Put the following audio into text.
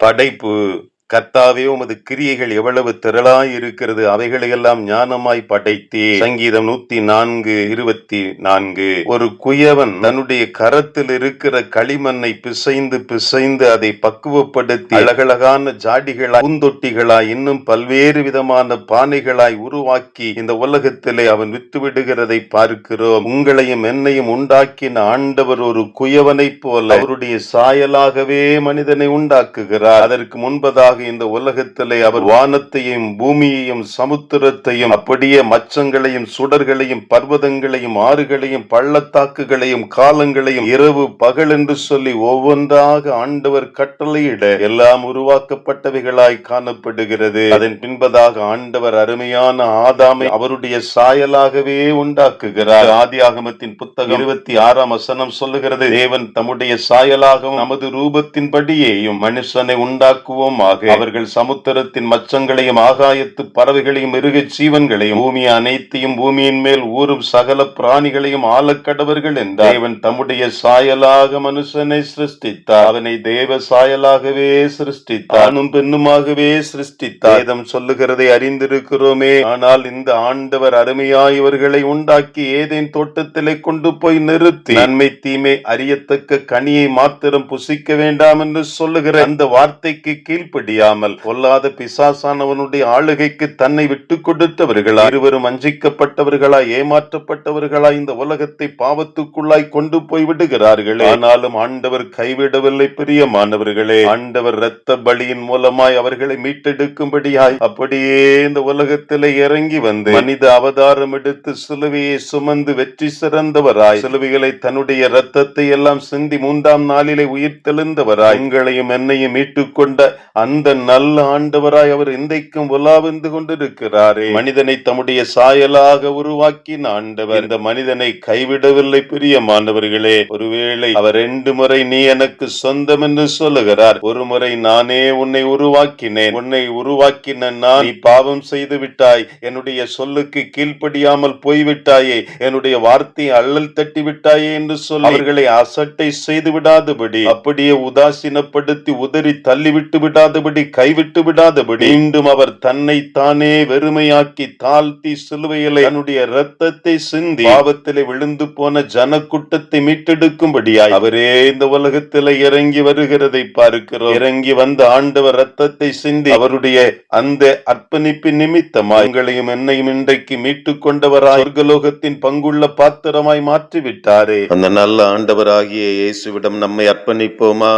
படைப்பு கர்த்தாவே உமது கிரியைகள் எவ்வளவு திரளாய் இருக்கிறது அவைகளையெல்லாம் ஞானமாய் படைத்தே சங்கீதம் நூத்தி நான்கு இருபத்தி நான்கு ஒரு குயவன் தன்னுடைய கரத்தில் இருக்கிற களிமண்ணை பிசைந்து பிசைந்து அதை பக்குவப்படுத்தி அழகழகான ஜாடிகளாய் பூந்தொட்டிகளாய் இன்னும் பல்வேறு விதமான பானைகளாய் உருவாக்கி இந்த உலகத்திலே அவன் விட்டுவிடுகிறதை பார்க்கிறோம். உங்களையும் என்னையும் உண்டாக்கின ஆண்டவர் ஒரு குயவனைப் போல அவருடைய சாயலாகவே மனிதனை உண்டாக்குகிறார். அதற்கு முன்பதாக இந்த உலகத்திலே அவர் வானத்தையும் பூமியையும் சமுத்திரத்தையும் அப்படியே மச்சங்களையும் சுடர்களையும் பர்வதங்களையும் ஆறுகளையும் பள்ளத்தாக்குகளையும் காலங்களையும் இரவு பகல் என்று சொல்லி ஒவ்வொன்றாக ஆண்டவர் கட்டளையிட எல்லாம் உருவாக்கப்பட்டவைகளாய் காணப்படுகிறது. அதன் பின்பதாக ஆண்டவர் அருமையான ஆதாமை அவருடைய சாயலாகவே உண்டாக்குகிறார். ஆதி ஆகமத்தின் புத்தகம் இருபத்தி ஆறாம் வசனம் சொல்லுகிறது தேவன் தம்முடைய சாயலாகவும் நமது ரூபத்தின்படியேயும் மனுஷனை உண்டாக்குவோமாக. அவர்கள் சமுத்திரத்தின் மச்சங்களையும் ஆகாயத்து பறவைகளையும் மிருக ஜீவன்களையும் பூமி அனைத்தையும் பூமியின் மேல் ஊறும் சகல பிராணிகளையும் ஆளக்கடவர்கள் என்றார். தேவன் தம்முடைய சாயலாக மனுஷனை சிருஷ்டித்தார். அவனை தேவ சாயலாகவே சிருஷ்டித்தார். ஆணும் பெண்ணுமாகவே சிருஷ்டித்தார். வேதம் சொல்லுகிறதை அறிந்திருக்கிறோமே. ஆனால் இந்த ஆண்டவர் அருமையாய் இவர்களை உண்டாக்கி ஏதேன் தோட்டத்திலே கொண்டு போய் நிறுத்தி நன்மை தீமை அறியத்தக்க கனியை மாத்திரம் புசிக்க வேண்டாம் என்று சொல்லுகிற அந்த வார்த்தைக்கு கீழ்ப்படி அறியாமல் பொல்லாத பிசாசானவனுடைய ஆளுகைக்கு தன்னை விட்டு கொடுத்தவர்களா? இருவரும் அஞ்சிக்கப்பட்டவர்களா ஏமாற்றப்பட்டவர்களா? இந்த உலகத்தை பாவத்துக்குள்ளாய் கொண்டு போய் விடுகிறார்கள். ஆனாலும் ஆண்டவர் கைவிடவில்லை பிரியமானவர்களே. ஆண்டவர் இரத்த பலியின் மூலமாய் அவர்களை மீட்டெடுக்கும்படியாய் அப்படியே இந்த உலகத்திலே இறங்கி வந்து மனித அவதாரம் எடுத்து சிலுவையை சுமந்து வெற்றி சிறந்தவராய் சிலுவைகளை தன்னுடைய இரத்தத்தை எல்லாம் சிந்தி மூன்றாம் நாளிலே உயிர் தெளிந்தவராய் உங்களையும் என்னையும் மீட்டுக் கொண்ட அந்த நல்ல ஆண்டவராய் அவர் இன்றைக்கும் உலாவிந்து கொண்டிருக்கிறாரே. மனிதனை தம்முடைய சாயலாக உருவாக்கின ஆண்டவர். இந்த மனிதனை கைவிடவில்லை பிரியமானவர்களே ஒருவேளை அவர் ரெண்டு முறை நீ எனக்கு சொந்தம் என்று சொல்லுகிறார். ஒரு முறை நானே உன்னை உருவாக்கினேன். உன்னை உருவாக்கின நான் நீ பாவம் செய்து விட்டாய். என்னுடைய சொல்லுக்கு கீழ்ப்படியாமல் போய்விட்டாயே. என்னுடைய வார்த்தையை அள்ளல் தட்டி விட்டாயே என்று சொல்லி அவர்களை அசட்டை செய்து விடாதபடி அப்படியே உதாசீனப்படுத்தி உதறி தள்ளிவிட்டு விடாதபடி கைவிட்டு விடாதபடி மீண்டும் அவர் தன்னை தானே வெறுமையாக்கி தாழ்த்தி சிலுவையிலே தன்னுடைய இரத்தத்தை சிந்தி பாவத்திலே விழுந்து போன ஜனக்கூட்டத்தை மீட்டெடுக்கும்படியாய் அவரே இந்த உலகத்திலே இறங்கி வருகிறதை பார்க்கிறோம். இறங்கி வந்த ஆண்டவர் ரத்தத்தை சிந்தி அவருடைய அந்த அர்ப்பணிப்பின் நிமித்தமாய் உங்களையும் என்னையும் இன்றைக்கு மீட்டுக் கொண்டவராய் சொர்க்கலோகத்தின் பங்குள்ள பாத்திரமாய் மாற்றி விட்டாரே அந்த நல்ல ஆண்டவராகிய இயேசுவிடம் நம்மை அர்ப்பணிப்போமா?